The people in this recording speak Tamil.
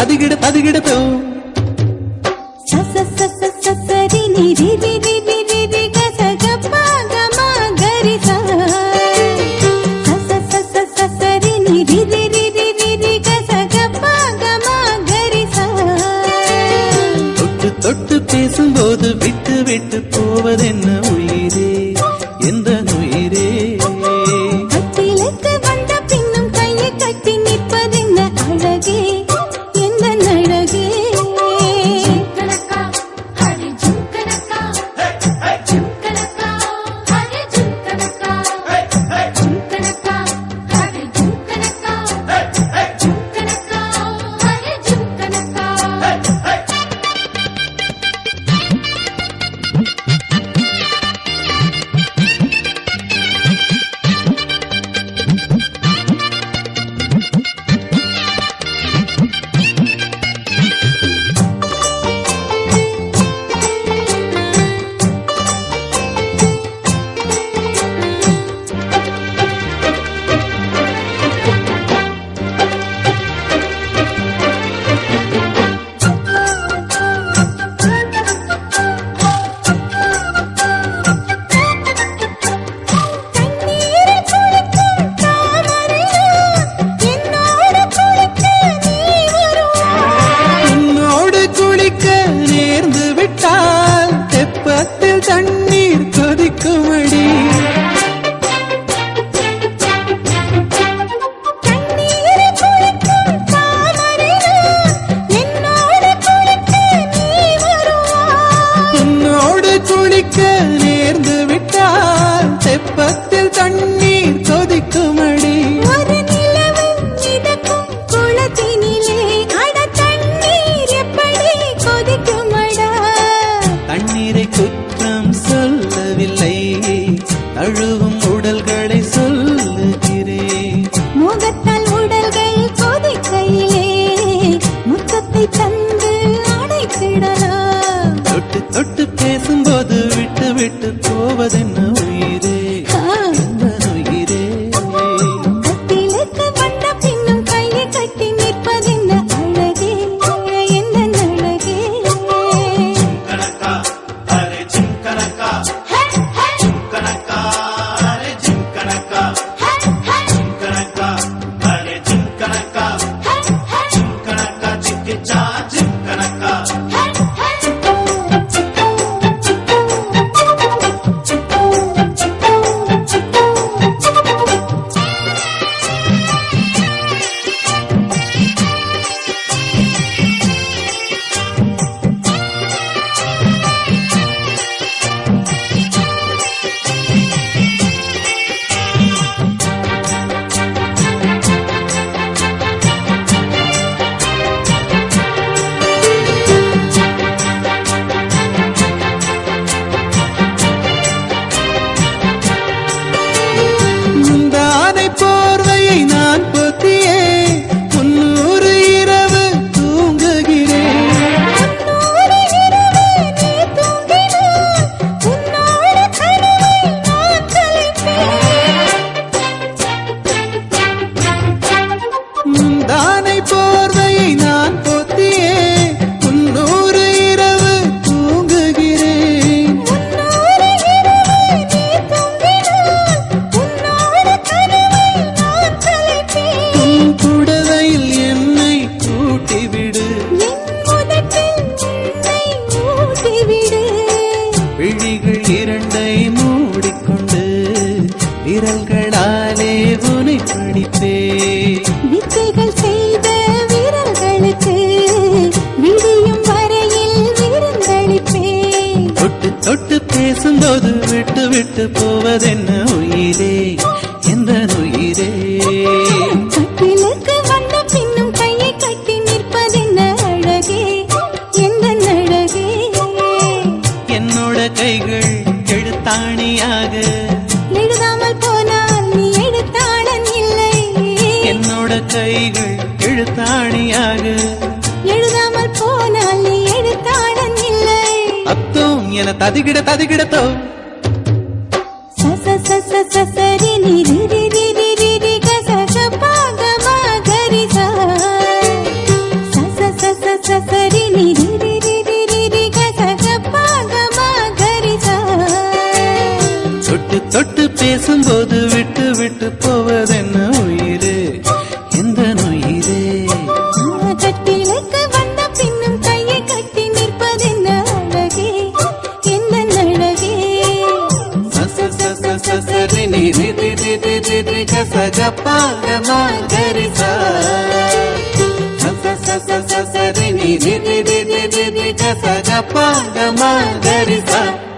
அதுகிடு அதுகிடுத்து சச சச சசரி நிரி ரிரி ரிரி ரி கச கப்பா கமா கரி சா சச சச சசரி நிரி ரிரி ரிரி ரி கச கப்பா கமா கரி சா தொட்டு தொட்டு பேசும்போது விட்டு விட்டு போவதென்ன அழுவும் உடல்களை சொல்லுகிறேன் முகத்தால் உடல்கள் கொதிக்கையிலே முத்தத்தை தந்து அடைக்கிடலாம் தொட்டு தொட்டு பேசும் போது விட்டு விட்டு போவதென்ன உயிரே? எந்த உயிரே? கைகள் எழுத்தாணியாக என ததிகிட ததிகிடத்தோ ச ச ச ச ச சரி நி ரி ரி ரி ரி ரி ரி க ச ச ப க ம க ரி ரி ரி ரி ரி ரி ரி க ச ச ப க ம க ரி ச தொட்டு தொட்டு பேசும்போது ப க ம க ரி ச ச ச ச ச ச